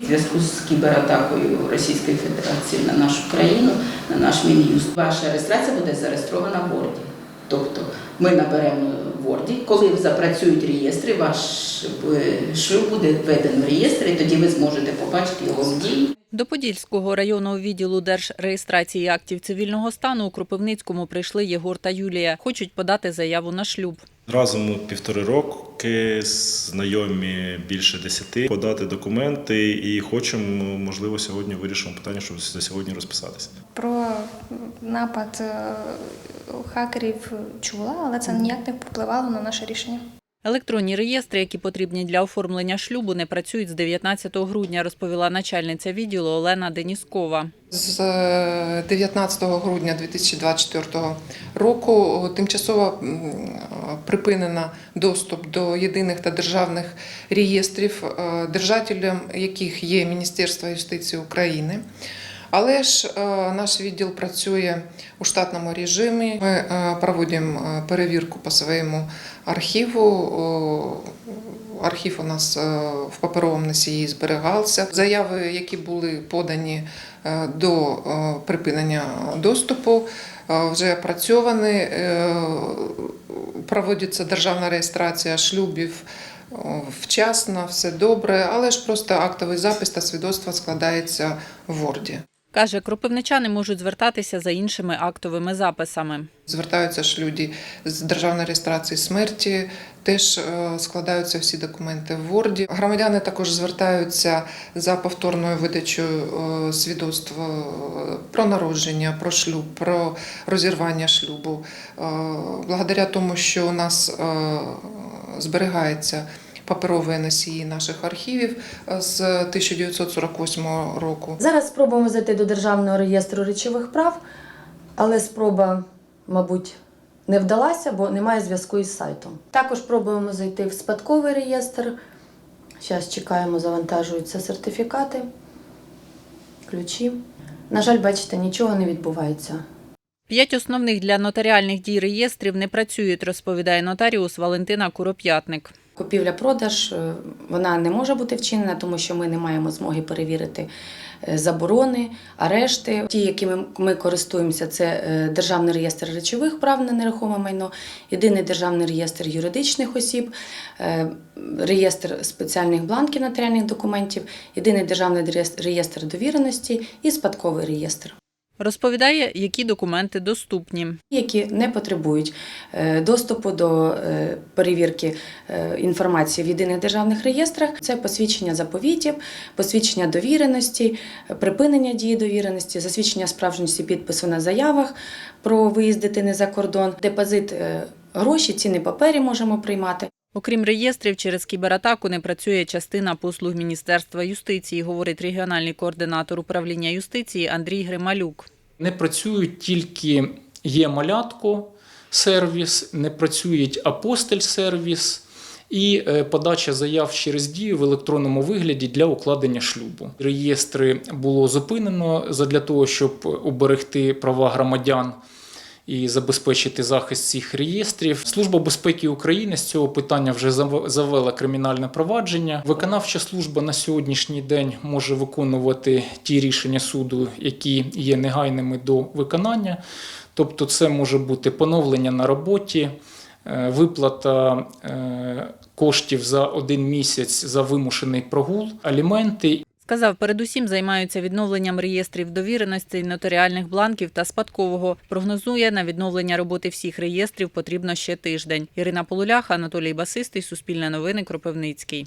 В зв'язку з кібератакою Російської Федерації на нашу країну, на наш мін'юст, ваша реєстрація буде зареєстрована в Word. Тобто ми наберемо в Word, коли запрацюють реєстри, ваш е, шлюб буде введений в реєстр, і тоді ви зможете побачити його в дії. До Подільського районного відділу держреєстрації актів цивільного стану у Кропивницькому прийшли Єгор та Юлія. Хочуть подати заяву на шлюб. Разом ми півтори роки, знайомі більше десяти, подати документи і хочемо, можливо, сьогодні вирішимо питання, щоб за сьогодні розписатися. Про напад е, хакерів чула, але це ніяк не впливало на наше рішення. Електронні реєстри, які потрібні для оформлення шлюбу, не працюють з 19 грудня, розповіла начальниця відділу Олена Деніскова. З е, 19 грудня 2024 року тимчасово припинено доступ до єдиних та державних реєстрів, е, держателем яких є Міністерство юстиції України. Але ж е, наш відділ працює у штатному режимі. Ми е, проводимо е, перевірку по своєму архіву. Архів у нас в паперовому носії зберігався. Заяви, які були подані до припинення доступу, вже опрацьовані. Проводиться державна реєстрація шлюбів вчасно, все добре, але ж просто актовий запис та свідоцтво складається в Ворді. Каже, кропивничани можуть звертатися за іншими актовими записами. Звертаються ж люди з державної реєстрації смерті, теж е, складаються всі документи в Ворді. Громадяни також звертаються за повторною видачею е, свідоцтва е, про народження, про шлюб, про розірвання шлюбу. Благодаря тому, що у нас зберігається паперові носії наших архівів е, з 1948 року. Зараз спробуємо зайти до Державного реєстру речових прав, але спроба, мабуть, не вдалася, бо немає зв'язку із сайтом. Також пробуємо зайти в спадковий реєстр. Зараз чекаємо, завантажуються сертифікати, ключі. На жаль, бачите, нічого не відбувається. П'ять основних для нотаріальних дій реєстрів не працюють, розповідає нотаріус Валентина Куроп'ятник. Купівля-продаж е, вона не може бути вчинена, тому що ми не маємо змоги перевірити е, заборони, арешти. Ті, якими ми користуємося, це е, Державний реєстр речових прав на нерухоме майно, єдиний державний реєстр юридичних осіб, реєстр спеціальних бланків нотаріальних документів, єдиний державний реєстр довіреності і спадковий реєстр. Розповідає, які документи доступні. які не потребують е, доступу до е, перевірки е, інформації в єдиних державних реєстрах. Це посвідчення заповітів, посвідчення довіреності, припинення дії довіреності, засвідчення справжності підпису на заявах про виїзд дитини за кордон, депозит гроші, ціни папері можемо приймати. Окрім реєстрів, через кібератаку не працює частина послуг Міністерства юстиції, говорить регіональний координатор управління юстиції Андрій Грималюк. Не працюють тільки є малятко сервіс, не працюють апостель сервіс і е, подача заяв через дію в електронному вигляді для укладення шлюбу. Реєстри було зупинено для того, щоб уберегти права громадян. І забезпечити захист цих реєстрів. Служба безпеки України з цього питання вже завела кримінальне провадження. Виконавча служба на сьогоднішній день може виконувати ті рішення суду, які є негайними до виконання. Тобто, це може бути поновлення на роботі, е, виплата е, коштів за один місяць за вимушений прогул, аліменти Сказав, передусім займаються відновленням реєстрів довіреностей, нотаріальних бланків та спадкового. Прогнозує, на відновлення роботи всіх реєстрів потрібно ще тиждень. Ірина Полулях, Анатолій Басистий, Суспільне новини, Кропивницький.